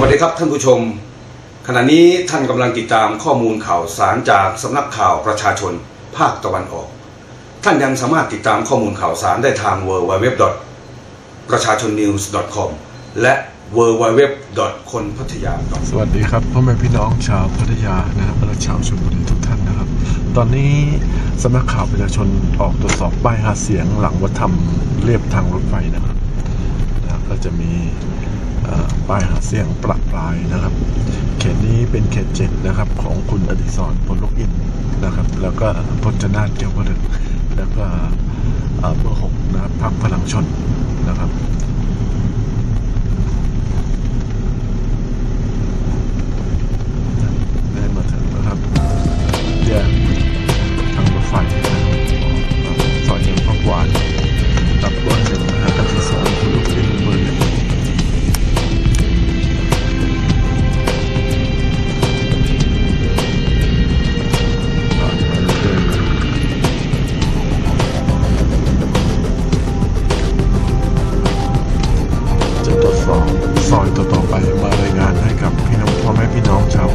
วัสดีครับท่านผู้ชม ขณะนี้ท่านกำลังติดตามข้อมูลข่าวสารจากสำนักข่าวประชาชนภาคตะวันออก ท่านยังสามารถติดตามข้อมูลข่าวสารได้ทาง w w w ประชาชน news com และ w w w คนพัทยา สวัสดีครับพ่อแม่พี่น้องชาวพัทยานะครับและชาวชลบุรีทุกท่านนะครับ ตอนนี้สำนักข่าวประชาชนออกตรวจสอบป้ายหาเสียงหลังวัฒนธรรมเรียบทางรถไฟนะครับนะครับก็จะมี ป้ายหาเสียงประปรายนะครับ เขตนี้เป็นเขตเจ็ดนะครับ ของคุณอดิศรพลลูกอินนะครับ แล้วก็พจนาถเกี่ยวกับดึกแล้วก็เบอร์หกนะครับพรรคพลังชนนะครับ ไปมารายงานให้กับพี่น้องพ่อแม่พี่น้องชาว